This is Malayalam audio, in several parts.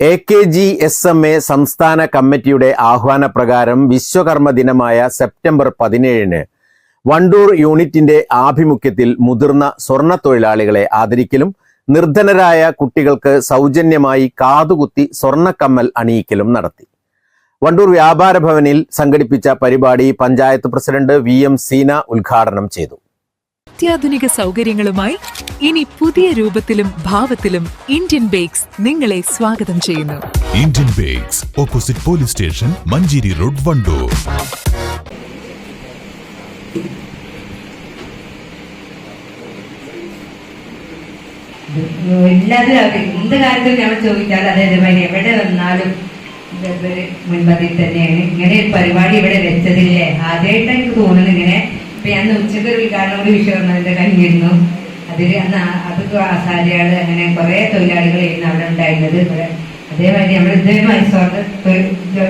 A K G S M A സംസ്ഥാന കമ്മിറ്റിയുടെ ആഹ്വാനപ്രകാരം വിശ്വകർമ്മ ദിനമായ സെപ്റ്റംബർ പതിനേഴിന് വണ്ടൂർ യൂണിറ്റിന്റെ ആഭിമുഖ്യത്തിൽ മുതിർന്ന സ്വർണ തൊഴിലാളികളെ ആദരിക്കലും നിർധനരായ കുട്ടികൾക്ക് സൗജന്യമായി കാതുകുത്തി സ്വർണക്കമ്മൽ അണിയിക്കലും നടത്തി. വണ്ടൂർ വ്യാപാര ഭവനിൽ സംഘടിപ്പിച്ച പരിപാടി panchayat president V M Seena ഉദ്ഘാടനം ചെയ്തു. അത്യാധുനിക സൗകര്യങ്ങളുമായി ഇനി പുതിയ രൂപത്തിലും ഭാവത്തിലും ഇന്ത്യൻ ബേക്സ് നിങ്ങളെ സ്വാഗതം ചെയ്യുന്നു. Indian bakes opposite police station Manjeri road Wandoor. എന്ത് കാര്യത്തിൽ എന്ത് കാര്യത്തിലും അതായത് എവിടെ വന്നാലും മുൻപതിൽ തന്നെയാണ്. ഇങ്ങനെ ഒരു പരിപാടി ഇവിടെ വെച്ചതില്ലേ? ആദ്യമായിട്ട് എനിക്ക് തോന്നുന്നു ഇങ്ങനെ ഇപ്പൊ ഞാൻ ഉച്ചയ്ക്ക് ഒരു ഉദ്ഘാടനം കൂടി വിശ്വകർമ്മന്റെ കഴിഞ്ഞിരുന്നു അതിൽ അന്ന് ആ- അത് ആസാരികൾ അങ്ങനെ കുറെ തൊഴിലാളികളായിരുന്നു അവിടെ ഉണ്ടായിരുന്നത്. അതേമാതിരി നമ്മൾ ഇതേ സ്വർണ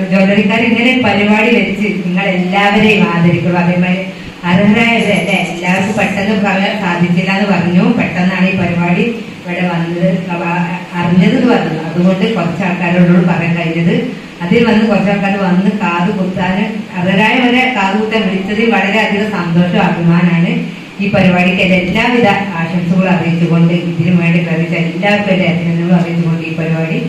ജ്വല്ലറിക്കാർ ഇങ്ങനെ പരിപാടി വെച്ച് നിങ്ങൾ എല്ലാവരെയും ആദരിക്കണം അതേമാതിരി അർഹരായത് അല്ലെ? എല്ലാവർക്കും പെട്ടെന്ന് പറയാൻ സാധിച്ചില്ല എന്ന് പറഞ്ഞു. പെട്ടെന്നാണ് ഈ പരിപാടി ഇവിടെ വന്നത്. അറിഞ്ഞത് പറഞ്ഞു. അതുകൊണ്ട് കുറച്ച് ആൾക്കാരോട് പറയാൻ കഴിഞ്ഞത്. അതിൽ വന്ന് കുറച്ച് ആൾക്കാർ വന്ന് കാത് കുത്താൻ അർഹരായ കുത്താൻ വിളിച്ചതിൽ വളരെയധികം സന്തോഷവും അഭിമാനമാണ് ഈ പരിപാടിക്ക് എന്റെ എല്ലാവിധ ആശംസകളും അറിയിച്ചുകൊണ്ട് ഇതിനു വേണ്ടി പ്രവർത്തിച്ച എല്ലാവർക്കും എന്റെ അഭിനന്ദനങ്ങളും അറിയിച്ചുകൊണ്ട് ഈ പരിപാടി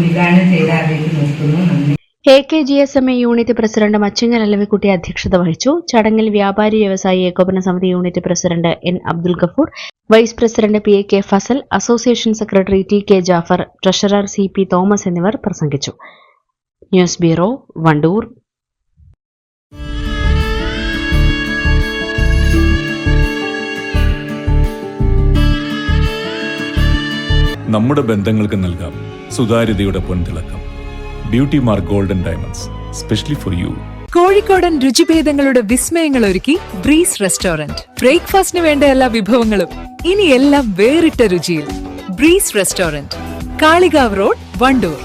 ഉദ്ഘാടനം ചെയ്ത് അറിയിച്ചു നിർത്തുന്നു. നന്ദി. A K G S M A unit president Machingal Alavikutty അധ്യക്ഷത വഹിച്ചു. ചടങ്ങിൽ വ്യാപാരി വ്യവസായി ഏകോപന സമിതി unit president N Abdul Gafoor vice president P A K Fasal association secretary T K Jaffar treasurer C P Thomas എന്നിവർ പ്രസംഗിച്ചു. ന്യൂസ് ബ്യൂറോ വണ്ടൂർ നമ്മുടെ ബന്ധങ്ങൾക്ക് നൽകാം സുതാര്യതയുടെ പൊൻതിളക്കം. Beauty mark golden diamonds specially for you കോഴിക്കോടൻ രുചിഭേദങ്ങളുടെ വിസ്മയങ്ങൾ ഒരുക്കി ബ്രീസ് റെസ്റ്റോറന്റ്. ബ്രേക്ക്ഫാസ്റ്റിന് വേണ്ട എല്ലാ വിഭവങ്ങളും ഇനി എല്ലാം വേറിട്ട രുചിയിൽ. Breeze restaurant Kalikavu road Wandoor.